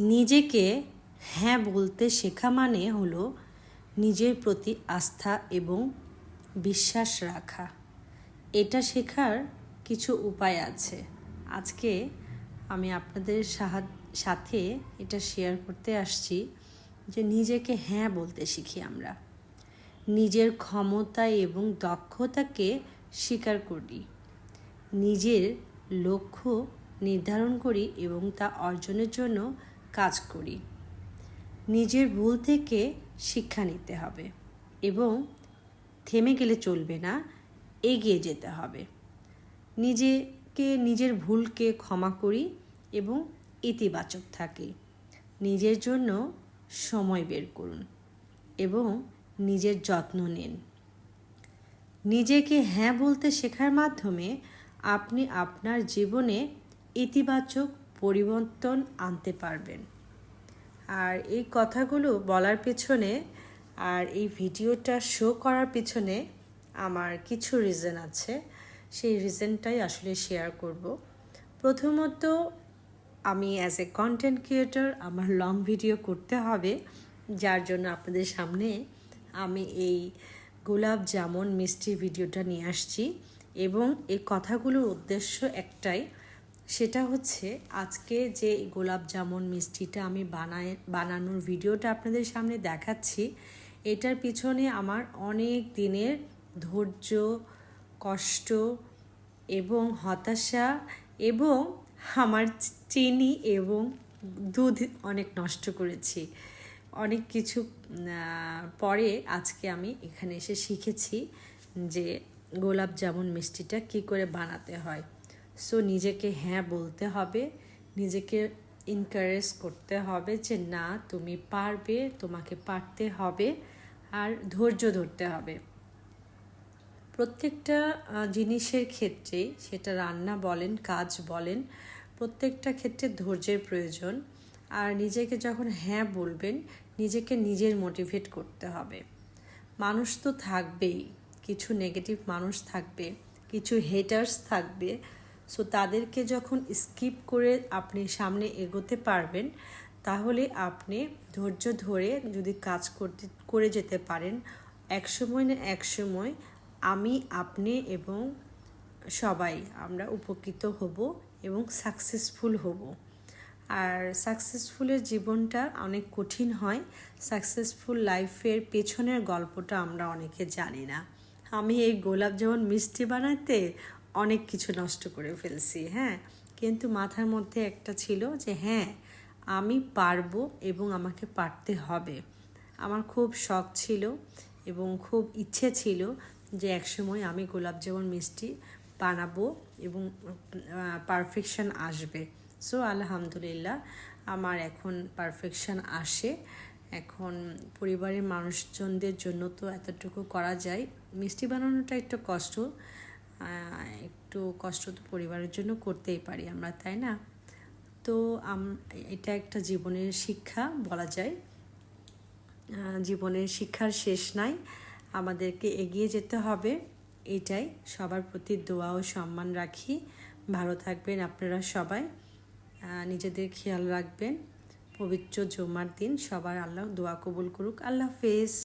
নিজেকে হ্যাঁ বলতে শেখা মানে হলো নিজের প্রতি আস্থা এবং বিশ্বাস রাখা। এটা শেখার কিছু উপায় আছে। আজকে আমি আপনাদের সাথে এটা শেয়ার করতে আসছি যে নিজেকে হ্যাঁ বলতে শিখি আমরা। নিজের ক্ষমতা এবং দক্ষতাকে স্বীকার করি। নিজের লক্ষ্য নির্ধারণ করি এবং তা অর্জনের জন্য কাজ করি। নিজের ভুল থেকে শিক্ষা নিতে হবে এবং থেমে গেলে চলবে না, এগিয়ে যেতে হবে। নিজেকে, নিজের ভুলকে ক্ষমা করি এবং ইতিবাচক থাকি। নিজের জন্য সময় বের করুন এবং নিজের যত্ন নিন। নিজেকে হ্যাঁ বলতে শেখার মাধ্যমে আপনি আপনার জীবনে ইতিবাচক পরিবর্তন আনতে পারবেন। আর এই কথাগুলো বলার পেছনে আর এই ভিডিওটা শো করার পেছনে আমার কিছু রিজন আছে। সেই রিজনটাই আসলে শেয়ার করব। প্রথমত, আমি অ্যাজ এ কন্টেন্ট ক্রিয়েটর আমার লং ভিডিও করতে হবে। যার জন্য আপনাদের সামনে আমি এই গোলাপ জামুন মিষ্টি ভিডিওটা নিয়ে আসছি। এবং এই কথাগুলোর উদ্দেশ্য একটাই সেটা হচ্ছে আজকে যে গোলাপ জামুন মিষ্টিটা আমি বানায়, বানানোর ভিডিওটা আপনাদের সামনে দেখাচ্ছি, এটার পিছনে আমার অনেক দিনের ধৈর্য, কষ্ট এবং হতাশা এবং আমার চিনি এবং দুধ অনেক নষ্ট করেছি। অনেক কিছু পরে আজকে আমি এখানে এসে শিখেছি যে গোলাপ জামুন মিষ্টিটা কি করে বানাতে হয়। সো নিজেকে হ্যাঁ বলতে হবে, নিজেকে ইনকারেজ করতে হবে যে না, তুমি পারবে, তোমাকে পারতে হবে আর ধৈর্য ধরতে হবে। প্রত্যেকটা জিনিসের ক্ষেত্রে, সেটা রান্না বলেন, কাজ বলেন, প্রত্যেকটা ক্ষেত্রে ধৈর্যের প্রয়োজন। আর নিজেকে যখন হ্যাঁ বলবেন, নিজেকে নিজের মোটিভেট করতে হবে। মানুষ তো থাকবেই, কিছু নেগেটিভ মানুষ থাকবে, কিছু হেটার্স থাকবে সো তাদেরকে যখন স্কিপ করে আপনি সামনে এগোতে পারবেন, তাহলে আপনি ধৈর্য ধরে যদি কাজ করতে, করে যেতে পারেন, এক সময় না এক সময় আমি, আপনি এবং সবাই আমরা উপকৃত হব এবং সাকসেসফুল হব। আর সাকসেসফুলের জীবনটা অনেক কঠিন হয়। সাকসেসফুল লাইফের পেছনের গল্পটা আমরা অনেকে জানি না। আমি এই গোলাপ যেমন মিষ্টি বানাতে অনেক কিছু নষ্ট করে ফেলছি হ্যাঁ। কিন্তু মাথার মধ্যে একটা ছিল যে হ্যাঁ আমি পারব এবং আমাকে পারতে হবে। আমার খুব শখ ছিল এবং খুব ইচ্ছে ছিল যে একসময় আমি গোলাপ যেমন মিষ্টি বানাবো এবং পারফেকশন আসবে। সো আলহামদুলিল্লাহ, আমার এখন পারফেকশন আসে। এখন পরিবারের মানুষজনদের জন্য তো এতটুকু করা যায়। মিষ্টি বানানোটা একটু কষ্ট একটু কষ্ট তো পরিবারের জন্য করতেই পারি আমরা, তাই না? তো এটা একটা জীবনের শিক্ষা বলা যায়। জীবনের শিক্ষার শেষ নাই। আমাদেরকে এগিয়ে যেতে হবে। এটাই সবার প্রতি দোয়া ও সম্মান রাখি। ভালো থাকবেন আপনারা সবাই। নিজেদের খেয়াল রাখবেন। পবিত্র জমার দিন সবার আল্লাহ দোয়া কবুল করুক। আল্লাহ হাফেজ।